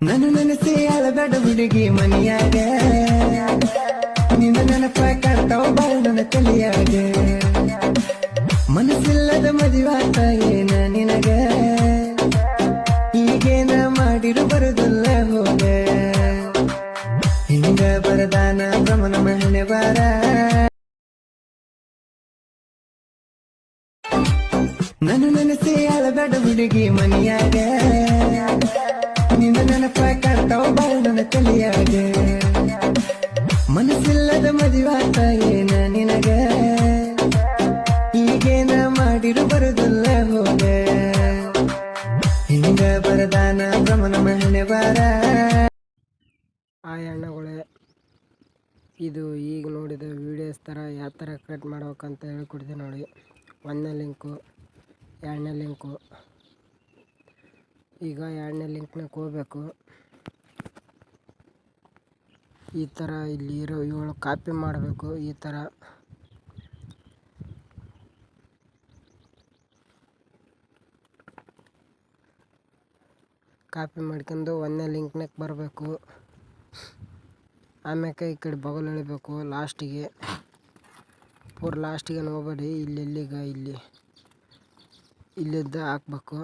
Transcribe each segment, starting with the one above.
ನನ್ನ ನನಸೆ ಅಳಬೇಡ ಹುಡುಗಿ ಮನಿಯಾಗ. ನಿನ್ನ ನೆನಪ ಕಾಡ್ತಾವ ಬಾಳ ನನ್ನ ತಲೆಯಾಗ. ಮನಸ್ಸಿಲ್ಲದ ಮದುವಾತ ಏನ ನಿನಗ? ಈಗೇನ ಮಾಡಿರು ಬರುದಿಲ್ಲ ಹೋಗ. ಹಿಂಗ ಬರದಾನ ಗಮನ ಮಹನೆ ಬಾರ ನನ್ನ ನನಸೆ ಅಳಬೇಡ ಹುಡುಗಿ ಮನಿಯಾಗ. ನಿನ್ನ ನೆನಪ ಕಾಡ್ತಾವ ಬಾಳ ನನ್ನ ತಲೆಯಾಗ. ಮನಸ್ಸಿಲ್ಲದ ಮದುವಾತ ಏನ ನಿನಗ? ಈಗೇನ ಮಾಡಿರು ಬರುದಿಲ್ಲ ಹೋಗ. ಹಿಂಗ ಬರದಾನ ಗಮನ ಬಾರ ಆ ಎಣ್ಣೆಗಳೇ ಇದು ಈಗ ನೋಡಿದ ವೀಡಿಯೋಸ್ ಥರ ಯಾವ ಥರ ಕಟ್ ಮಾಡ್ಬೇಕಂತ ಹೇಳ್ಕೊಡ್ತೀನಿ ನೋಡಿ. ಒಂದನೇ ಲಿಂಕು ಎರಡನೇ ಲಿಂಕು ಈಗ ಎರಡನೇ ಲಿಂಕ್ನಾಗ ಹೋಗ್ಬೇಕು. ಈ ಥರ ಇಲ್ಲಿ ಇರೋ ಏಳು ಕಾಪಿ ಮಾಡಬೇಕು ಈ ಥರ ಕಾಪಿ ಮಾಡ್ಕೊಂಡು ಒಂದನೇ ಲಿಂಕ್ನಾಗ ಬರಬೇಕು. ಆಮ್ಯಾಕೆ ಈ ಕಡೆ ಬಗಲು ಎಳಿಬೇಕು ಲಾಸ್ಟಿಗೆ. ಪೂರ ಲಾಸ್ಟಿಗೆ ನೋಬೇಡಿ ಇಲ್ಲಿ ಇಲ್ಲಿಗ ಇಲ್ಲಿ, ಇಲ್ಲಿದ್ದ ಹಾಕ್ಬೇಕು.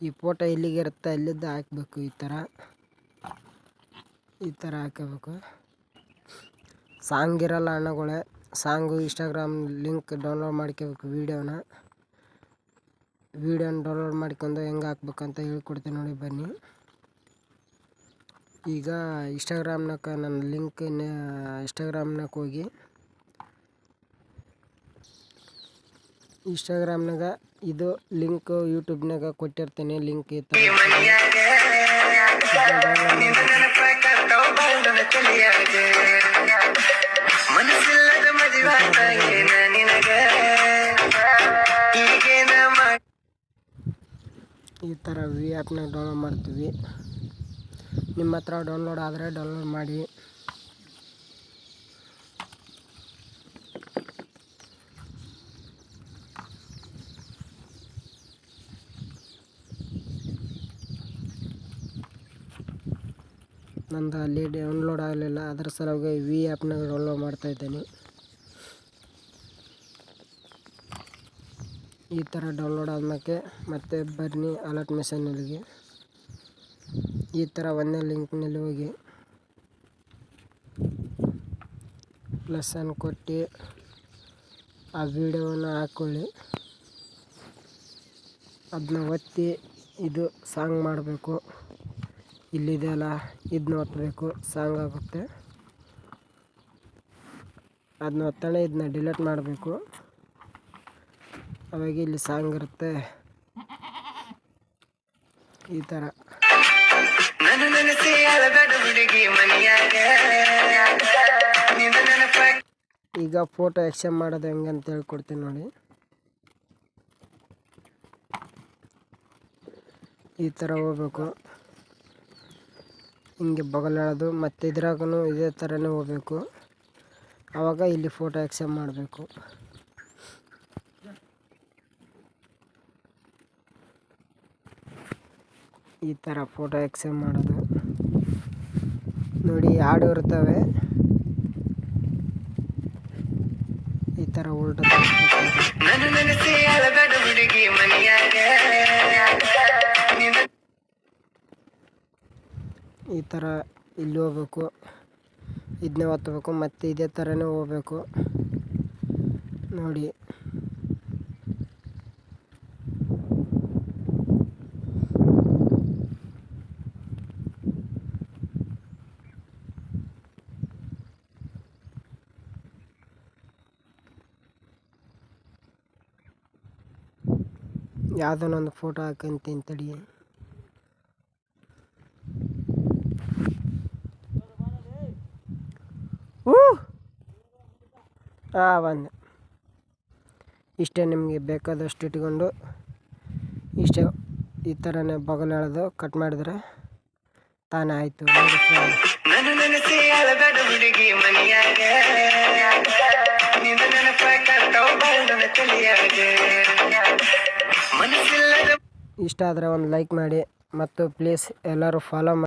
ಈ ಫೋಟೋ ಎಲ್ಲಿಗೆ ಇರುತ್ತೆ ಅಲ್ಲಿದ್ದ ಹಾಕ್ಬೇಕು ಈ ಥರ. ಈ ಥರ ಹಾಕಬೇಕು. ಸಾಂಗ್ ಇರಲ್ಲ ಅಣ್ಣಗಳೇ ಸಾಂಗು ಇನ್ಸ್ಟಾಗ್ರಾಮ್ ಲಿಂಕ್ ಡೌನ್ಲೋಡ್ ಮಾಡ್ಕೋಬೇಕು ವೀಡಿಯೋನ. ವೀಡಿಯೋನ ಡೌನ್ಲೋಡ್ ಮಾಡ್ಕೊಂಡು ಹೆಂಗೆ ಹಾಕ್ಬೇಕಂತ ಹೇಳ್ಕೊಡ್ತೀನಿ ನೋಡಿ ಬನ್ನಿ. ಈಗ ಇನ್ಸ್ಟಾಗ್ರಾಮ್ನಾಗ ನನ್ನ ಲಿಂಕ್ ಇನ್ಸ್ಟಾಗ್ರಾಮ್ನಾಗ ಹೋಗಿ. ಇನ್ಸ್ಟಾಗ್ರಾಮ್ನಾಗ ಇದು ಲಿಂಕ್ ಯೂಟ್ಯೂಬ್ನಾಗ ಕೊಟ್ಟಿರ್ತೀನಿ. ಲಿಂಕ್ ಮಾಡಿ ಈ ಥರ ವಿ ಆ್ಯಪ್ನಾಗ ಡೌನ್ಲೋಡ್ ಮಾಡ್ತೀವಿ. ನಿಮ್ಮ ಹತ್ರ ಡೌನ್ಲೋಡ್ ಆದರೆ ಡೌನ್ಲೋಡ್ ಮಾಡಿ. ನಂದು ಅಲ್ಲಿ ಡೌನ್ಲೋಡ್ ಆಗಲಿಲ್ಲ. ಅದರ ಸಲುವಾಗಿ ವಿ ಆ್ಯಪ್ನಾಗ ಡೌನ್ಲೋಡ್ ಮಾಡ್ತಾಯಿದ್ದೇನೆ ಈ ಥರ ಡೌನ್ಲೋಡ್ ಆದ್ಮೇಲೆ ಮತ್ತೆ ಬನ್ನಿ ಅಲರ್ಟ್ ಮೆಸೇಜ್ನಲ್ಲಿಗೆ ಈ ಥರ ಒಂದೇ ಲಿಂಕ್ನಲ್ಲಿ ಹೋಗಿ. ಪ್ಲಸ್ ಅನ್ನು ಕೊಟ್ಟು ಆ ವಿಡಿಯೋವನ್ನು ಹಾಕ್ಕೊಳ್ಳಿ ಅದನ್ನ ಒತ್ತಿ ಇದು ಸಾಂಗ್ ಮಾಡಬೇಕು. ಇಲ್ಲಿದೆಯಲ್ಲ ಇದನ್ನ ಒತ್ತಬೇಕು ಸಾಂಗ್ ಆಗುತ್ತೆ. ಅದನ್ನ ಒತ್ತಣೆ ಇದನ್ನ ಡಿಲೀಟ್ ಮಾಡಬೇಕು. ಅವಾಗ ಇಲ್ಲಿ ಸಾಂಗ್ ಇರುತ್ತೆ. ಈ ಥರ ಈಗ ಫೋಟೋ ಎಕ್ಸ್ಚೇಂಜ್ ಮಾಡೋದು ಹೆಂಗೆ ಅಂತ ಹೇಳ್ಕೊಡ್ತೀನಿ ನೋಡಿ. ಈ ಥರ ಹೋಗ್ಬೇಕು. ಹಿಂಗೆ ಬಗಲ್ ಎಳೆದು ಮತ್ತು ಇದ್ರಾಗೂ ಇದೇ ಥರನೇ ಹೋಗ್ಬೇಕು. ಆವಾಗ ಇಲ್ಲಿ ಫೋಟೋ ಎಕ್ಸ್ಚೇಂಜ್ ಮಾಡಬೇಕು. ಈ ಥರ ಫೋಟೋ ಎಕ್ಸ್ಚೇಂಜ್ ಮಾಡೋದು. ನೋಡಿ, ಹಾಡು ಇರ್ತವೆ. ಈ ಥರ ಉಲ್ಟ ಈ ಥರ ಇಲ್ಲಿ ಹೋಗ್ಬೇಕು ಇದನ್ನೇ ಒತ್ತಬೇಕು, ಮತ್ತು ಇದೇ ಥರನೇ ಹೋಗ್ಬೇಕು. ನೋಡಿ. ಯಾವುದನ್ನೊಂದು ಫೋಟೋ ಹಾಕಂತೀನಿ ತಡಿ. ಬಂದೆ. ಇಷ್ಟೇ ನಿಮಗೆ ಬೇಕಾದಷ್ಟು ಇಟ್ಕೊಂಡು ಇಷ್ಟೇ ಈ ಥರನೇ ಬಗಲ್ ಎಳೆದು ಕಟ್ ಮಾಡಿದ್ರೆ ತಾನೇ ಆಯಿತು. ಇಷ್ಟ ಆದರೆ ಒಂದು ಲೈಕ್ ಮಾಡಿ ಮತ್ತು ಪ್ಲೀಸ್ ಎಲ್ಲರೂ ಫಾಲೋ ಮಾಡಿ